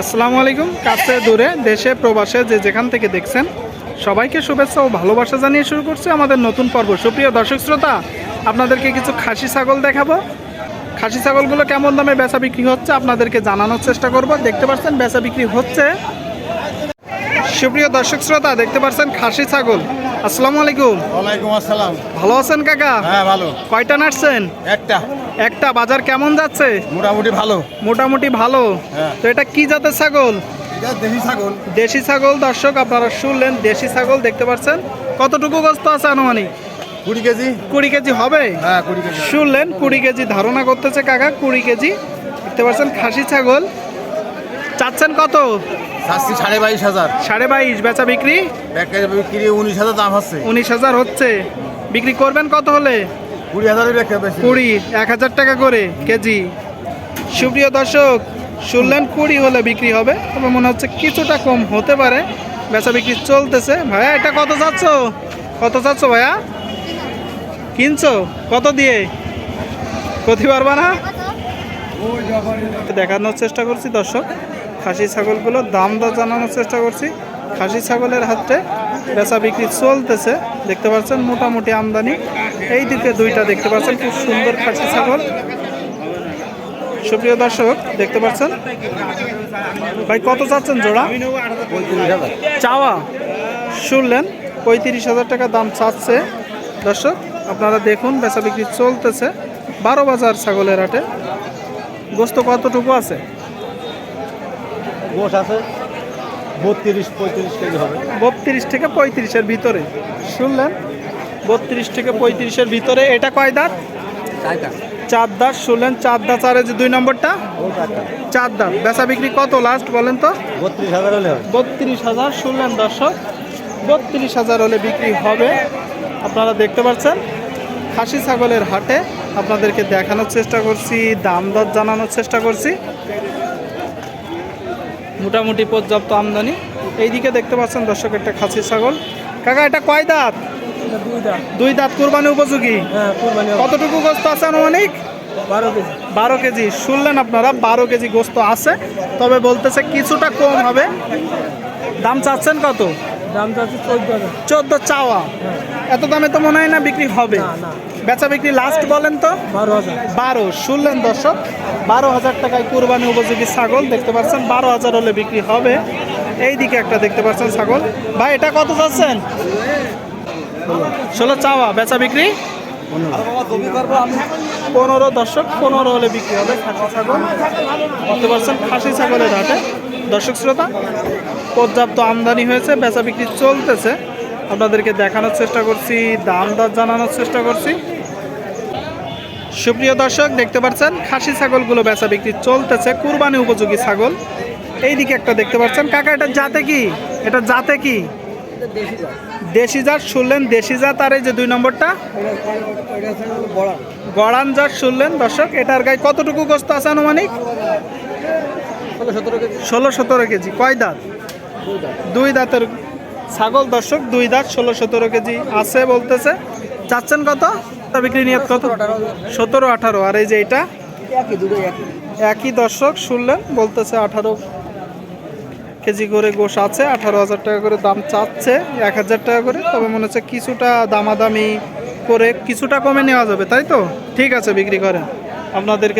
আসসালামু আলাইকুম। কাছে দূরে দেশে প্রবাসে যে যেখান থেকে দেখছেন সবাইকে শুভেচ্ছা ও ভালোবাসা জানিয়ে শুরু করছি আমাদের নতুন পর্ব। সুপ্রিয় দর্শক শ্রোতা আপনাদেরকে কিছু খাসি ছাগল দেখাবো। খাসি ছাগলগুলো কেমন দামে বেচা বিক্রি হচ্ছে আপনাদেরকে জানানোর চেষ্টা করব। দেখতে পাচ্ছেন বেচা বিক্রি হচ্ছে। সুপ্রিয় দর্শক শ্রোতা দেখতে পাচ্ছেন খাসি ছাগল। আসসালামু আলাইকুম। ওয়ালাইকুম আসসালাম। ভালো আছেন কাকা? হ্যাঁ ভালো। কয়টা নাটছেন? একটা। একটা বাজার কেমন যাচ্ছে? মোটামুটি ভালো। মোটামুটি ভালো। হ্যাঁ। তো এটা কি জাতের ছাগল? দেশি ছাগল। দেশি ছাগল দর্শক আপনারা শুনলেন দেশি ছাগল দেখতে পাচ্ছেন। কতটুকু গোস্ত আছে আনুমানিক? কুড়ি কেজি। কুড়ি কেজি হবে? হ্যাঁ কুড়ি কেজি শুনলেন কুড়ি কেজি ধারণা করতেছে কাকা কুড়ি কেজি। দেখতে পাচ্ছেন খাসি ছাগল। চাচ্ছেন কত? চাচ্ছি সাড়ে বাইশ হাজার। সাড়ে বাইশ বেচা বিক্রি? বিক্রি উনিশ হাজার দাম হচ্ছে। উনিশ হাজার হচ্ছে। বিক্রি করবেন কত হলে? কুড়ি হাজারের কুড়ি, এক হাজার টাকা করে কেজি। সুপ্রিয় দর্শক, শুনলেন কুড়ি হলে বিক্রি হবে, তবে মনে হচ্ছে কিছুটা কম হতে পারে। বেচা বিক্রি চলতেছে। ভাইয়া, এটা কত চাচ্ছ? কত চাচ্ছ ভাইয়া? কিনছো? কত দিয়ে? কতি পারবা না? দেখানোর চেষ্টা করছি দর্শক। খাসি ছাগলগুলোর দাম দর জানানোর চেষ্টা করছি। খাসি ছাগলের হাতে বেচা বিক্রি চলতেছে। দেখতে পাচ্ছেন মোটামুটি আমদানি। এই দিকে দুইটা দেখতে পাচ্ছেন খুব সুন্দর খাসি ছাগল। সুপ্রিয় দর্শক দেখতে পাচ্ছেন? ভাই কত চাচ্ছেন জোড়া? চাওয়া। শুনলেন পঁয়ত্রিশ হাজার টাকা দাম চাচ্ছে। দর্শক আপনারা দেখুন বেচা বিক্রি চলতেছে। বারো বাজার ছাগলের হাটে। গোস্ত কতটুকু আছে? আছে বত্রিশ পঁয়ত্রিশ কেজি হবে। বত্রিশ থেকে পঁয়ত্রিশের ভিতরে। শুনলেন? বত্রিশ থেকে পঁয়ত্রিশের ভিতরে। এটা কয় দাঁত? চার দাঁত। শুনলেন? চার দাঁত আর যে দুই নম্বরটা? চার দাঁত। বেচা বিক্রি কত লাস্ট বলেন তো? বত্রিশ হাজার হলে বত্রিশ হাজার শুনলেন দর্শক? বত্রিশ হাজার হলে বিক্রি হবে। আপনারা দেখতে পাচ্ছেন? খাসি ছাগলের হাটে আপনাদেরকে দেখানোর চেষ্টা করছি দাম দর জানানোর চেষ্টা করছি। মোটামুটি পর্যাপ্ত আমদানি। এইদিকে দেখতে পাচ্ছেন দর্শক একটা খাসি ছাগল। কাকা এটা কয় দাঁত? দুই দাঁত। কোরবানি উপযোগী? কতটুকু গোস্ত আছে আনুমানিক? বারো কেজি। শুনলেন আপনারা বারো কেজি গোস্ত আছে তবে বলতেছে কিছুটা কম হবে। দাম চাচ্ছেন কত? দাম চোদ্দ চাওয়া। এত দামে তো মনে হয় না বিক্রি হবে। বেচা বিক্রি লাস্ট বলেন তো? বারো হাজার। বারো। শুনলেন দর্শক বারো হাজার টাকায় কুরবানি উপযোগী ছাগল দেখতে পাচ্ছেন বারো হাজার হলে বিক্রি হবে। এই দিকে একটা দেখতে পাচ্ছেন ছাগল। ভাই এটা কত চাচ্ছেন? ষোলো চাওয়া, বেচা বিক্রি? পনেরো দর্শক, পনেরো হলে বিক্রি হবে খাসি ছাগল। দেখতে পাচ্ছেন, খাসি ছাগলের হাটে। দর্শক শ্রোতা, পর্যাপ্ত আমদানি হয়েছে, বেচা বিক্রি চলতেছে। আপনাদেরকে দেখানোর চেষ্টা করছি দাম দর জানানোর চেষ্টা করছি। সুপ্রিয় দর্শক, দেখতে পাচ্ছেন, খাসি ছাগলগুলো বেচা বিক্রি চলতেছে, কুরবানি উপযোগী ছাগল। এইদিকে একটা দেখতে পাচ্ছেন, কাকা, এটা জাতে কি? এটা জাতে কি? দেশি জাত। শুনলেন? দেশি জাত আর এই যে দুই নম্বরটা? গড়ান। জাত শুনলেন? দর্শক এটার গায়ে কতটুকু গোস্ত আছে আনুমানিক? ষোলো সতেরো কেজি। কয় দাঁত? দুই দাঁতের ছাগল দর্শক দুই দাঁত ষোলো সতেরো কেজি আছে বলতেছে। চাচ্ছেন কত? তা বিক্রি নিয়ে কত? সতেরো আঠারো। আর এই যে এটা একই দর্শক শুনলেন? বলতেছে আঠারো কেজি করে গোশ আছে, আঠারো হাজার টাকা করে দাম চাচ্ছে, এক হাজার টাকা করে। তবে মনে হচ্ছে কিছুটা দামাদামি করে কিছুটা কমে নেওয়া যাবে, তাই তো? ঠিক আছে, বিক্রি করেন। আপনাদেরকে